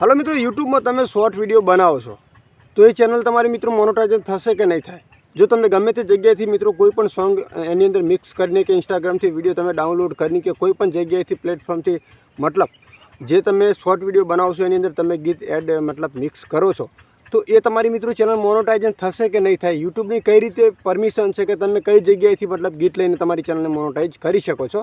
હાલો મિત્રો, યુટ્યુબમાં તમે શોર્ટ વીડિયો બનાવો છો. તો એ ચેનલ તમારી મિત્રો મોનોટાઇઝન થશે કે નહીં થાય? જો તમે ગમે તે જગ્યાએથી મિત્રો કોઈ પણ સોંગ એની અંદર મિક્સ કરીને કે ઇન્સ્ટાગ્રામથી વીડિયો તમે ડાઉનલોડ કરીને કે કોઈ પણ જગ્યાએથી પ્લેટફોર્મથી મતલબ જે તમે શોર્ટ વીડિયો બનાવશો એની અંદર તમે ગીત એડ મતલબ મિક્સ કરો છો. તો એ તમારી મિત્રો ચેનલ મોનોટાઇઝન થશે કે નહીં થાય? યુટ્યુબની કઈ રીતે પરમિશન છે કે તમે કઈ જગ્યાએથી મતલબ ગીત લઈને તમારી ચેનલને મોનોટાઇઝ કરી શકો છો?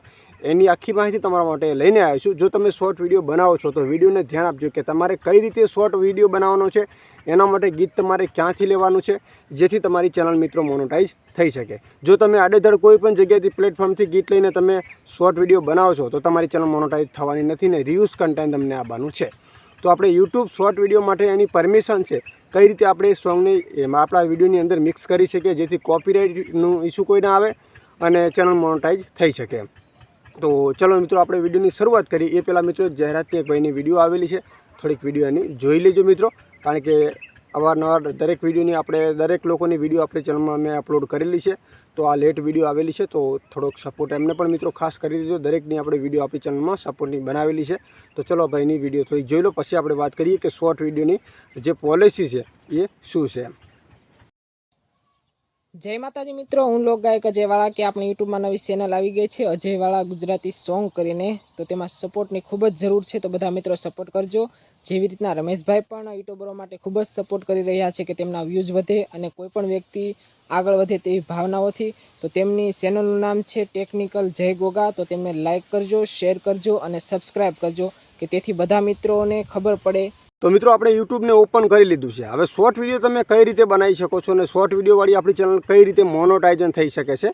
એની આખી માહિતી તમારા માટે લઈને આવ્યો છું. જો તમે શોર્ટ વીડિયો બનાવો છો, તો વિડીયોને ધ્યાન આપજો કે તમારે કઈ રીતે શોર્ટ વીડિયો બનાવવાનો છે, એના માટે ગીત તમારે ક્યાંથી લેવાનું છે, જેથી તમારી ચેનલ મિત્રો મોનોટાઇઝ થઈ શકે. જો તમે આડેધડ કોઈ પણ જગ્યાએથી પ્લેટફોર્મથી ગીત લઈને તમે શોર્ટ વીડિયો બનાવો છો, તો તમારી ચેનલ મોનોટાઇઝ થવાની નથી ને રિયુઝ કન્ટેન્ટ તમને આવવાનું છે. તો આપણે યુટ્યુબ શોર્ટ વીડિયો માટે એની પરમિશન છે. કઈ રીતે આપણે એ સોંગને એમાં આપણા વિડીયોની અંદર મિક્સ કરી શકીએ જેથી કોપીરાઇટનું ઇસ્યુ કોઈ ના આવે અને ચેનલ મોનોટાઈઝ થઈ શકે તો ચલો મિત્રો, આપણે વિડીયોની શરૂઆત કરી એ પહેલાં મિત્રો જાહેરાતની એક ભાઈની વીડિયો આવેલી છે. થોડીક વીડિયો એની જોઈ લેજો મિત્રો. કારણ કે અવારનવાર દરેક વિડીયોની આપણે, દરેક લોકોની વીડિયો આપણી ચેનલમાં મેં અપલોડ કરેલી છે. તો આ લેટ વીડિયો આવેલી છે, તો થોડોક સપોર્ટ એમને પણ મિત્રો ખાસ કરી દેજો. દરેકની આપણે વીડિયો આપણી ચેનલમાં સપોર્ટની બનાવેલી છે. તો ચલો ભાઈની વીડિયો થોડી જોઈ લો. પછી આપણે વાત કરીએ કે શોર્ટ વિડીયોની જે પોલિસી છે, એ શું છે એમ. જય માતાજી મિત્રો, હું લોક ગાયક અજયવાળા કે આપણી યુટ્યુબમાં નવી ચેનલ આવી ગઈ છે અજયવાળા ગુજરાતી સોંગ કરીને. તો તેમાં સપોર્ટની ખૂબ જ જરૂર છે, તો બધા મિત્રો સપોર્ટ કરજો. જેવી રીતના રમેશભાઈ પણ યુટ્યુબરો માટે ખૂબ જ સપોર્ટ કરી રહ્યા છે કે તેમના વ્યૂઝ વધે અને કોઈપણ વ્યક્તિ આગળ વધે તેવી ભાવનાઓથી. તો તેમની ચેનલનું નામ છે ટેકનિકલ જય ગોગા. તો તેમને લાઇક કરજો શેર કરજો અને સબસ્ક્રાઈબ કરજો, કે તેથી બધા મિત્રોને ખબર પડે તો મિત્રો આપણે યુટ્યુબને ઓપન કરી લીધું છે. હવે શોર્ટ વીડિયો તમે કઈ રીતે બનાવી શકો છો અને શોર્ટ વિડીયોવાળી આપણી ચેનલ કઈ રીતે મોનોટાઇઝન થઈ શકે છે,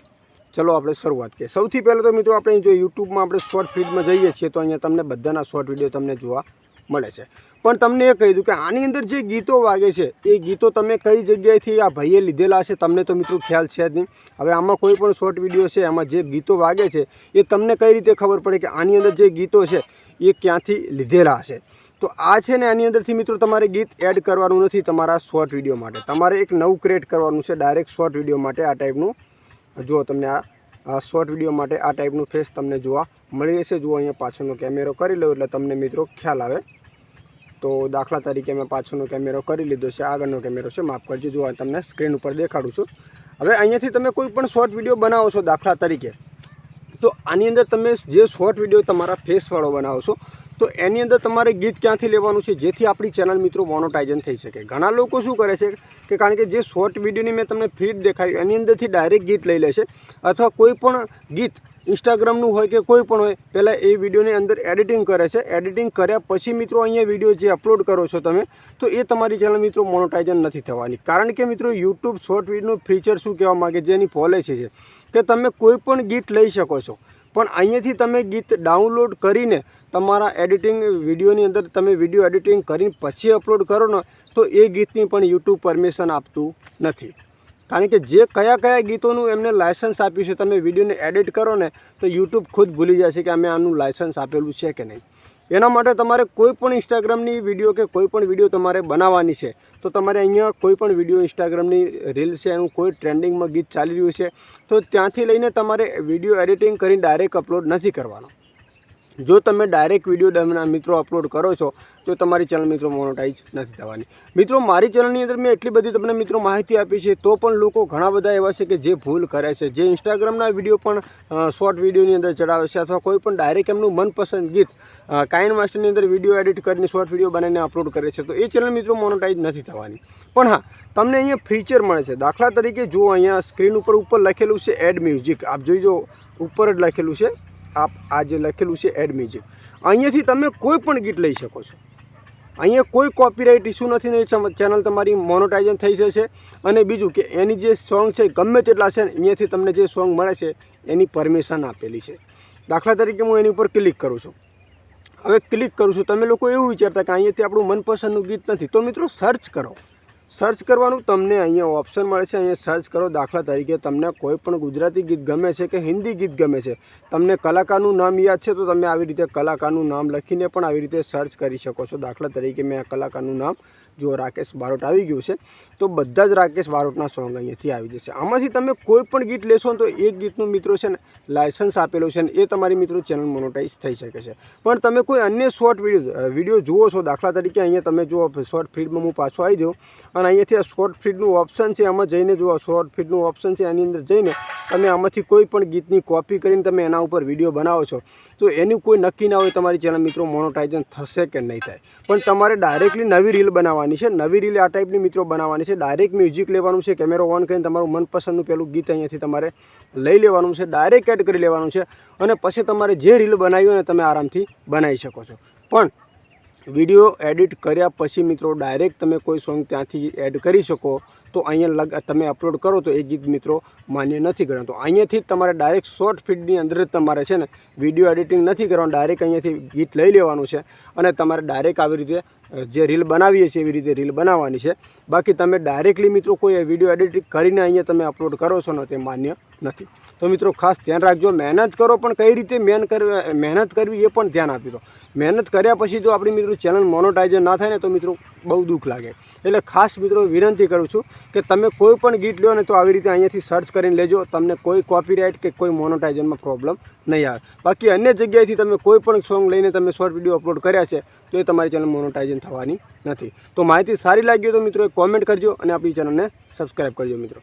ચલો આપણે શરૂઆત કરીએ. સૌથી પહેલાં તો મિત્રો આપણે જો યુટ્યુબમાં આપણે શોર્ટ ફીડમાં જઈએ છીએ તો અહીંયા તમને બધાના શોર્ટ વીડિયો તમને જોવા મળે છે. પણ તમને એ કહી દઉં કે આની અંદર જે ગીતો વાગે છે, એ ગીતો તમે કઈ જગ્યાએથી આ ભાઈએ લીધેલા છે તમને તો મિત્રો ખ્યાલ છે જ નહીં. હવે આમાં કોઈ પણ શોર્ટ વીડિયો છે એમાં જે ગીતો વાગે છે, એ તમને કઈ રીતે ખબર પડે કે આની અંદર જે ગીતો છે, એ ક્યાંથી લીધેલા હશે? તો આ છે ને આની અંદરથી મિત્રો તમારે ગીત એડ કરવાનું નથી તમારા શોર્ટ વીડિયો માટે. તમારે એક નવું ક્રિએટ કરવાનું છે ડાયરેક્ટ શોર્ટ વીડિયો માટે આ ટાઈપનું જો તમને આ શોર્ટ વીડિયો માટે આ ટાઈપનું ફેસ તમને જોવા મળી જશે જુઓ અહીંયા પાછળનો કેમેરો કરી લો એટલે તમને મિત્રો ખ્યાલ આવે. તો દાખલા તરીકે મેં પાછળનો કેમેરો કરી લીધો છે, આગળનો કેમેરો છે, માફ કરજો. જો તમને સ્ક્રીન ઉપર દેખાડું છું. હવે અહીંયાથી તમે કોઈ પણ શોર્ટ વીડિયો બનાવો છો દાખલા તરીકે, તો આની અંદર તમે જે શોર્ટ વીડિયો તમારા ફેસવાળો બનાવો છો તો એની અંદર તમારે ગીત ક્યાંથી લેવાનું છે? જેથી આપણી ચેનલ મિત્રો મોનોટાઇઝન થઈ શકે. ઘણા લોકો શું કરે છે કે કારણ કે જે શોર્ટ વિડીયોની મેં તમને ફીડ દેખાડી એની અંદરથી ડાયરેક્ટ ગીત લઈ લે છે. અથવા કોઈ પણ ગીત ઇન્સ્ટાગ્રામનું હોય કે કોઈ પણ હોય, પહેલાં એ વિડીયોની અંદર એડિટિંગ કરે છે. એડિટિંગ કર્યા પછી મિત્રો અહીંયા વીડિયો જે અપલોડ કરો છો તમે, તો એ તમારી ચેનલ મિત્રો મોનોટાઇઝન નથી થવાની. કારણ કે મિત્રો યુટ્યુબ શોર્ટ વિડીયોનું ફીચર શું કહેવા માગે છે એની પોલિસી છે કે તમે કોઈ પણ ગીત લઈ શકો છો. પણ અહીંયાથી તમે ગીત ડાઉનલોડ કરીને તમારા એડિટિંગ વિડીયોની અંદર તમે વીડિયો એડિટિંગ કરીને પછી અપલોડ કરો ને, તો એ ગીતની પણ યુટ્યુબ પરમિશન આપતું નથી. કારણ કે જે કયા કયા ગીતોનું એમને લાયસન્સ આપ્યું છે, તમે વિડીયોને એડિટ કરો ને, તો યુટ્યુબ ખુદ ભૂલી જશે કે અમે આનું લાયસન્સ આપેલું છે કે નહીં. એના માટે તમારે કોઈ પણ ઇન્સ્ટાગ્રામની વીડિયો કે કોઈ પણ વીડિયો તમારે બનાવવાની છે, તો તમારે અહીંયા કોઈ પણ વીડિયો ઇન્સ્ટાગ્રામની રીલ છે, એનું કોઈ ટ્રેન્ડિંગમાં ગીત ચાલી રહ્યું છે, તો ત્યાંથી લઈને તમારે વીડિયો એડિટિંગ કરીને ડાયરેક્ટ અપલોડ નથી કરવાનો. જો તમે ડાયરેક્ટ વીડિયો મિત્રો અપલોડ કરો છો, તો તમારી ચેનલ મિત્રો મોનોટાઈઝ નથી થવાની. મિત્રો, મારી ચેનલની અંદર મેં એટલી બધી તમને મિત્રો માહિતી આપી છે, તો પણ લોકો ઘણા બધા એવા છે કે જે ભૂલ કરે છે, જે ઇન્સ્ટાગ્રામના વીડિયો પણ શોર્ટ વિડીયોની અંદર ચડાવે છે અથવા કોઈ પણ ડાયરેક્ટ એમનું મનપસંદ ગીત કાઇન માસ્ટરની અંદર વીડિયો એડિટ કરીને શોર્ટ વીડિયો બનાવીને અપલોડ કરે છે, તો એ ચેનલ મિત્રો મોનોટાઈઝ નથી થવાની. પણ હા, તમને અહીંયા ફીચર મળે છે. દાખલા તરીકે જો અહીંયા સ્ક્રીન ઉપર ઉપર લખેલું છે એડ મ્યુઝિક આપ જોઈજો ઉપર જ લખેલું છે. આપ આ જે લખેલું છે એડ મ્યુઝિક અહીંયાથી તમે કોઈ પણ ગીત લઈ શકો છો. અહીંયા કોઈ કોપીરાઇટ ઇસ્યુ નથી ને ચેનલ તમારી મોનોટાઇઝન થઈ જશે. અને બીજું કે એની જે સોંગ છે, ગમે તેટલા છે ને, અહીંયાથી તમને જે સોંગ મળે છે, એની પરમિશન આપેલી છે. દાખલા તરીકે હું એની ઉપર ક્લિક કરું છું. હવે ક્લિક કરું છું. તમે લોકો એવું વિચારતા કે અહીંયાથી આપણું મનપસંદનું ગીત નથી. તો મિત્રો સર્ચ કરો. સર્ચ કરવાનું તમને અહીંયા ઓપ્શન મળે છે. અહીંયા સર્ચ કરો દાખલા તરીકે તમને કોઈ પણ ગુજરાતી ગીત ગમે છે કે હિન્દી ગીત ગમે છે, તમને કલાકારનું નામ યાદ છે તો તમે આવી રીતે કલાકારનું નામ લખીને પણ આવી રીતે સર્ચ કરી શકો છો. દાખલા તરીકે મેં આ કલાકારનું નામ જો રાકેશ બારોટ આવી ગયું છે, તો બધા જ રાકેશ બારોટના સોંગ અહીંયાથી આવી જશે. આમાંથી તમે કોઈ પણ ગીત લેશો તો એક ગીતનું મિત્રો છે ને લાયસન્સ આપેલું છે ને એ તમારી મિત્રો ચેનલ મોનોટાઈઝ થઈ શકે છે. પણ તમે કોઈ અન્ય શોર્ટ વીડિયો વીડિયો જુઓ છો દાખલા તરીકે, અહીંયા તમે જુઓ શોર્ટ ફીડમાં હું પાછો આવી જાઉં. અને અહીંયાથી આ શોર્ટ ફીડનું ઓપ્શન છે એમાં જઈને જુઓ શોર્ટ ફીડનું ઓપ્શન છે એની અંદર જઈને તમે આમાંથી કોઈ પણ ગીતની કોપી કરીને તમે એના ઉપર વીડિયો બનાવો છો. તો એનું કોઈ નક્કી ના હોય તમારી ચેનલ મિત્રો મોનોટાઇઝન થશે કે નહીં થાય. પણ તમારે ડાયરેક્ટલી નવી રીલ બનાવવાની છે. નવી રીલ આ ટાઈપની મિત્રો બનાવવાની છે. ડાયરેક્ટ મ્યુઝિક લેવાનું છે. કેમેરો ઓન કરીને તમારું મનપસંદનું પેલું ગીત અહીંયાથી તમારે લઈ લેવાનું છે. ડાયરેક્ટ એડ કરી લેવાનું છે. અને પછી તમારે જે રીલ બનાવી હોય તમે આરામથી બનાવી શકો છો. પણ વીડિયો એડિટ કર્યા પછી મિત્રો ડાયરેક્ટ તમે કોઈ સોંગ ત્યાંથી એડ કરી શકો. તો અહીંયા લગ, તમે અપલોડ કરો તો એ ગીત મિત્રો માન્ય નથી ગણાતો. અહીંયાથી જ તમારે ડાયરેક્ટ શોર્ટ ફીડની અંદર જ તમારે છે ને વીડિયો એડિટિંગ નથી કરવાનું. ડાયરેક્ટ અહીંયાથી ગીત લઈ લેવાનું છે. અને તમારે ડાયરેક્ટ આવી રીતે જે રીલ બનાવીએ છીએ એવી રીતે રીલ બનાવવાની છે. બાકી તમે ડાયરેક્ટલી મિત્રો કોઈ વીડિયો એડિટિંગ કરીને અહીંયા તમે અપલોડ કરો છો ને તે માન્ય નથી. તો મિત્રો ખાસ ધ્યાન રાખજો, મહેનત કરો પણ કઈ રીતે મેન કરવી મહેનત કરવી એ પણ ધ્યાન આપી દો. મહેનત કર્યા પછી જો આપણી મિત્રો ચેનલ મોનોટાઇઝર ના થાય ને તો મિત્રો બહુ દુઃખ લાગે. એટલે ખાસ મિત્રો વિનંતી કરું છું કે તમે કોઈ પણ ગીત લો ને તો આવી રીતે અહીંયાથી સર્ચ કરીને લેજો, તમને કોઈ કોપીરાઇટ કે કોઈ મોનોટાઇઝરમાં પ્રોબ્લેમ નહીં આવે. બાકી અન્ય જગ્યાએથી તમે કોઈ પણ સોંગ લઈને તમે શોર્ટ વીડિયો અપલોડ કર્યા છે તો એ તમારી ચેનલ મોનોટાઇઝન થવાની નથી. તો માહિતી સારી લાગી હોય તો મિત્રો એક કોમેન્ટ કરજો અને આપણી ચેનલને સબસ્ક્રાઈબ કરજો મિત્રો.